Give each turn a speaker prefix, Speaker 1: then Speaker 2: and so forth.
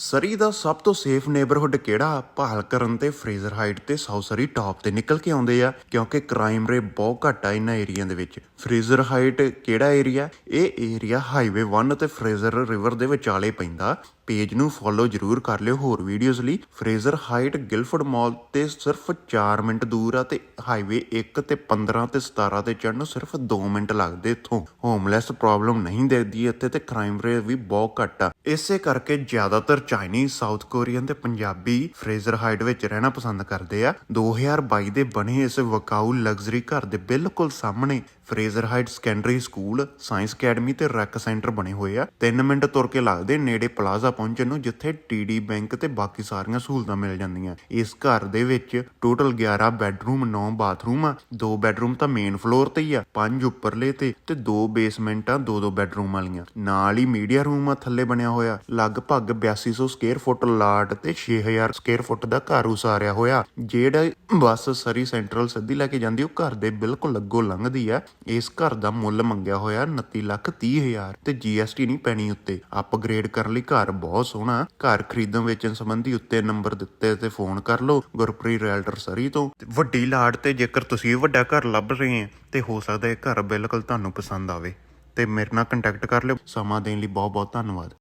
Speaker 1: ਸਰੀ ਦਾ ਸਭ ਤੋਂ safe neighbourhood ਕਿਹੜਾ? ਭਾਲ ਕਰਨ ਤੇ ਫਰੇਜ਼ਰ ਹਾਈਟ ਤੇ ਸਾਊਥ ਸਰੀ ਟਾਪ ਤੇ ਨਿਕਲ ਕੇ ਆਉਂਦੇ ਆ, ਕਿਉਂਕਿ ਕ੍ਰਾਈਮ ਰੇ ਬਹੁਤ ਘੱਟ ਆ ਇਹਨਾਂ ਏਰੀਆ ਦੇ ਵਿੱਚ। ਫਰੇਜ਼ਰ ਹਾਈਟ ਕਿਹੜਾ ਏਰੀਆ ਇਹ ਏਰੀਆ ਹਾਈਵੇ 1 ਤੇ ਫਰੇਜ਼ਰ ਰਿਵਰ ਦੇ ਵਿਚਾਲੇ ਪੈਂਦਾ। ਪੇਜ ਨੂੰ ਫੋਲੋ ਜਰੂਰ ਕਰ ਲਿਓ ਹੋਰ ਵੀਡੀਓਜ਼ ਲਈ ਫਰੇਜ਼ਰ ਹਾਈਟ ਗਿਲਫੋਰਡ ਮਾਲ ਤੇ ਸਿਰਫ 4 ਮਿੰਟ ਦੂਰ ਆ ਤੇ ਹਾਈਵੇ 1 ਤੇ 15 ਤੇ 17 ਤੇ ਚੜਨ ਨੂੰ ਸਿਰਫ 2 ਮਿੰਟ ਲੱਗਦੇ ਇੱਥੋਂ। ਹੋਮਲੈਸ ਪ੍ਰੋਬਲਮ ਨਹੀਂ ਦੇਖਦੀ ਇੱਥੇ ਤੇ ਕ੍ਰਾਈਮ ਰੇ ਵੀ ਬਹੁਤ ਘੱਟ ਆ। ਇਸੇ ਕਰਕੇ ਜ਼ਿਆਦਾਤਰ ਚਾਈਨੀਜ਼ ਸਾਊਥ ਕੋਰੀਅਨ ਤੇ ਪੰਜਾਬੀ ਫਰੇਜ਼ਰ ਹਾਈਟ ਵਿੱਚ ਰਹਿਣਾ ਪਸੰਦ ਕਰਦੇ ਆ। 2022 ਦੇ ਬਣੇ ਇਸ ਵਕਾਊ ਲਗਜ਼ਰੀ ਘਰ ਦੇ ਬਿਲਕੁਲ ਸਾਹਮਣੇ Fraser Height secondary school science academy ਤੇ ਰੈਕ ਸੈਂਟਰ ਬਣੇ ਹੋਏ ਆ। 3 ਮਿੰਟ ਤੁਰ ਕੇ ਲੱਗਦੇ ਨੇੜੇ ਪਲਾਜ਼ਾ ਪਹੁੰਚਣ ਨੂੰ ਜਿੱਥੇ ਟੀਡੀ ਬੈਂਕ ਤੇ ਬਾਕੀ ਸਾਰੀਆਂ ਸਹੂਲਤਾਂ ਮਿਲ ਜਾਂਦੀਆਂ। ਇਸ ਘਰ ਦੇ ਵਿੱਚ ਟੋਟਲ 11 ਬੈੱਡਰੂਮ 9 ਬਾਥਰੂਮ ਆ। ਦੋ ਬੈੱਡਰੂਮ ਤਾਂ ਮੇਨ ਫਲੋਰ ਤੇ ਹੀ ਆ, ਪੰਜ ਉੱਪਰਲੇ ਤੇ ਤੇ ਦੋ ਬੇਸਮੈਂਟਾਂ, ਦੋ ਦੋ ਬੈੱਡਰੂਮ ਵਾਲੀਆਂ। ਨਾਲ ਹੀ ਮੀਡੀਆ ਰੂਮ ਆ ਥੱਲੇ ਬਣਿਆ ਹੋਇਆ। ਲਗਭਗ 8200 ਸਕੁਅਰ ਫੁੱਟ ਲਾਟ ਤੇ 6000 ਸਕੁਅਰ ਫੁੱਟ ਦਾ ਘਰ ਉਸਾਰਿਆ ਹੋਇਆ। ਜਿਹੜਾ ਬੱਸ ਸਰੀ ਸੈਂਟਰਲ ਸਿੱਧੀ ਲੈ ਕੇ ਜਾਂਦੀ, ਉਹ ਘਰ ਦੇ ਬਿਲਕੁਲ ਅੱਗੋਂ ਲੰਘਦੀ ਆ। ਇਸ ਘਰ ਦਾ ਮੁੱਲ ਮੰਗਿਆ ਹੋਇਆ 29 ਲੱਖ 30 ਹਜ਼ਾਰ ਤੇ GST ਨਹੀਂ ਪੈਣੀ ਉੱਤੇ। ਅਪਗ੍ਰੇਡ ਕਰਨ ਲਈ ਘਰ ਬਹੁਤ ਸੋਹਣਾ ਘਰ ਖਰੀਦਣ ਵੇਚਣ ਸੰਬੰਧੀ ਉੱਤੇ ਨੰਬਰ ਦਿੱਤੇ ਤੇ ਫੋਨ ਕਰ ਲਓ ਗੁਰਪ੍ਰੀਤ ਰੈਲਟਰ ਸਰੀ ਤੋਂ। ਵੱਡੀ ਲਾਟ ਤੇ ਜੇਕਰ ਤੁਸੀਂ ਵੱਡਾ ਘਰ ਲੱਭ ਰਹੇ ਹੋ, ਤੇ ਹੋ ਸਕਦਾ ਇਹ ਘਰ ਬਿਲਕੁਲ ਤੁਹਾਨੂੰ ਪਸੰਦ ਆਵੇ। ਤੇ ਮੇਰੇ ਨਾਲ ਕੰਟੈਕਟ ਕਰ ਲਿਓ। ਸਮਾਂ ਦੇਣ ਲਈ ਬਹੁਤ ਬਹੁਤ ਧੰਨਵਾਦ।